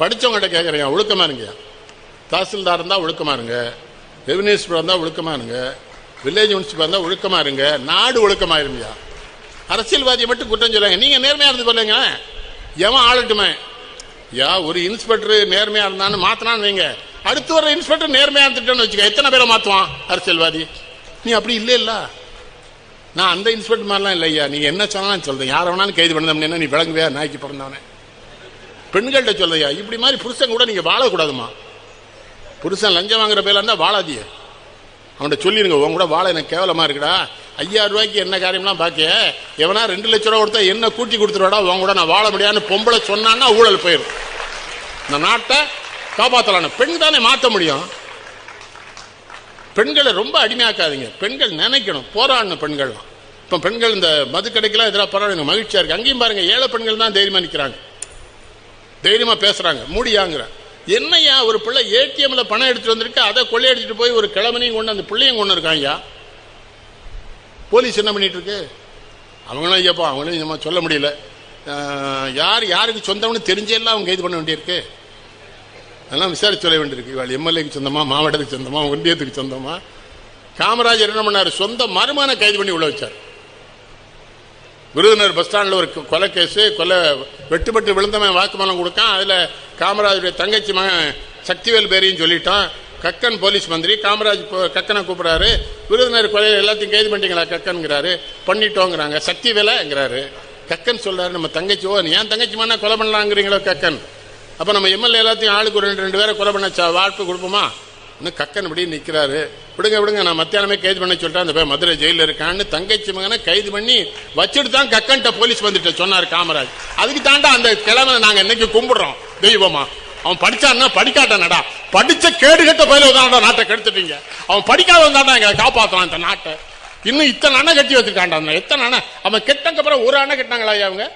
படித்தவங்கள்ட்ட கேட்குறீங்க ஒழுக்கமா இருங்க. தாசில்தார் இருந்தால் ஒழுக்கமா இருங்க. ரெவன்யூ இருந்தால் ஒழுக்கமா இருங்க. வில்லேஜ் முனிசிபல் இருந்தால் ஒழுக்கமா இருங்க. நாடு ஒழுக்கமாக இருமியா அரசியல்வாதியை மட்டும் குற்றம் சொல்லுங்க. நீங்க நேர்மையாக இருந்து சொல்லுங்க எவன் ஆளட்டுமே. யா ஒரு இன்ஸ்பெக்டர் நேர்மையா இருந்தான்னு மாற்றினான்னு வைங்க. அடுத்து வர இன்ஸ்பெக்டர் நேர்மையாக இருந்துட்டோன்னு வச்சுக்க எத்தனை பேரை மாற்றுவான் அரசியல்வாதி? நீ அப்படி இல்லை இல்ல நான் அந்த இன்ஸ்பெக்டர் மாதிரிலாம் இல்லையா. நீ என்ன சொன்னாலும் சொல்கிறேன் யாரை வேணாலும் கைது பண்ண நீ விளங்குவியா? நாய்க்கு பிறந்தவனே. பெண்கள்கிட்ட சொல்லையா இப்படி மாதிரி புருஷன் கூட நீங்கள் வாழக்கூடாதுமா புருஷன் லஞ்சம் வாங்குற பேர்ல இருந்தால் வாழாதிய அவன்கிட்ட சொல்லிருங்க உன் கூட வாழ எனக்கு கேவலமாக இருக்குடா. ஐயாயிரம் ரூபாய்க்கு என்ன காரியம்லாம் பார்க்க எவனா ரெண்டு லட்ச ரூபா கொடுத்தா என்ன கூட்டி கொடுத்துருவாடா? உன் கூட நான் வாழ முடியாதுன்னு பொம்பளை சொன்னான்னா ஊழல் போயிடும் இந்த நாட்டை காப்பாற்றலான பெண் தானே மாற்ற முடியும். பெண்களை ரொம்ப அடிமையாக்காதீங்க. பெண்கள் நினைக்கணும். போராடணும் பெண்கள்லாம். இப்போ பெண்கள் இந்த மதுக்கடைக்கெல்லாம் எதிராக போராடணும் மகிழ்ச்சியாக இருக்கு. அங்கேயும் பாருங்க ஏழை பெண்கள் தான் தைரியமாக நிற்கிறாங்க தைரியமாக பேசுகிறாங்க மூடியாங்கிற. என்னையா ஒரு பிள்ளை ஏடிஎம்ல பணம் எடுத்துட்டு வந்திருக்கு அதை கொள்ளையடிச்சிட்டு போய் ஒரு கிழமனையும் கொண்டு அந்த பிள்ளையும் கொண்டு இருக்காங்க போலீஸ் என்ன பண்ணிட்டு இருக்கு? அவங்களும் ஐயப்பா அவங்களும் நம்ம சொல்ல முடியல. யார் யாருக்கு சொந்தம்னு தெரிஞ்சே எல்லாம் அவங்க கைது பண்ண வேண்டியிருக்கு. அதெல்லாம் விசாரிச்சு சொல்ல வேண்டியிருக்கு. இவாள் எம்எல்ஏக்கு சொந்தமா மாவட்டத்துக்கு சொந்தமா ஒன்றியத்துக்கு சொந்தமா? காமராஜர் என்ன பண்ணார்? சொந்த மருமான கைது பண்ணி உள்ள வச்சார். விருதுநகர் பஸ் ஸ்டாண்டில் ஒரு கொலை கேஸு கொலை வெட்டுப்பட்டு விழுந்தவன் வாக்குமூலம் கொடுக்கான் அதில் காமராஜுடைய தங்கச்சி மகன் சக்திவேல் பேரையும் சொல்லிட்டான் கக்கன் போலீஸ் மந்திரி காமராஜ் போ- கக்கனை கூப்பிட்றாரு விருதுநகர் கொலை எல்லாத்தையும் கைது பண்ணிட்டீங்களா கக்கனுங்கிறாரு பண்ணிட்டோங்கிறாங்க சக்திவேலைங்கிறாரு. கக்கன் சொல்கிறாரு நம்ம தங்கச்சி ஓ நீ ஏன் தங்கச்சி மண்ணா கொலை பண்ணலாங்கிறீங்களோ கக்கன்? அப்போ நம்ம எம்எல்ஏ எல்லாத்தையும் ஆளுக்கு ஒரு ரெண்டு ரெண்டு பேரை கொலை பண்ண ச- வாய்ப்பு கொடுப்போமா? இன்னும் கக்கன் இப்படி நிற்கிறாரு விடுங்க விடுங்க நான் மத்தியானமே கைது பண்ண சொல்லிட்டேன். அந்த பேர் மதுரை ஜெயிலில் இருக்கான்னு தங்கச்சி மகனை கைது பண்ணி வச்சுட்டு தான் கக்கன்ட்ட போலீஸ் வந்துட்டு சொன்னார் காமராஜ். அதுக்கு தாண்டா அந்த கிழமை நாங்கள் இன்னைக்கு கும்பிடுறோம். தெய்வமா. அவன் படிச்சான்னா படிக்காட்டானடா. படிச்ச கேடு கட்ட பயில தாண்டா நாட்டை கெடுத்துட்டீங்க. அவன் படிக்காத தாண்டா எங்களை காப்பாற்றலாம் இந்த நாட்டை. இன்னும் இத்தனை அணை கட்டி வச்சிருக்காண்டா எத்தனை அணை? அவன் கெட்டங்க அப்புறம் ஒரு அணை கட்டினாங்களா அவங்க?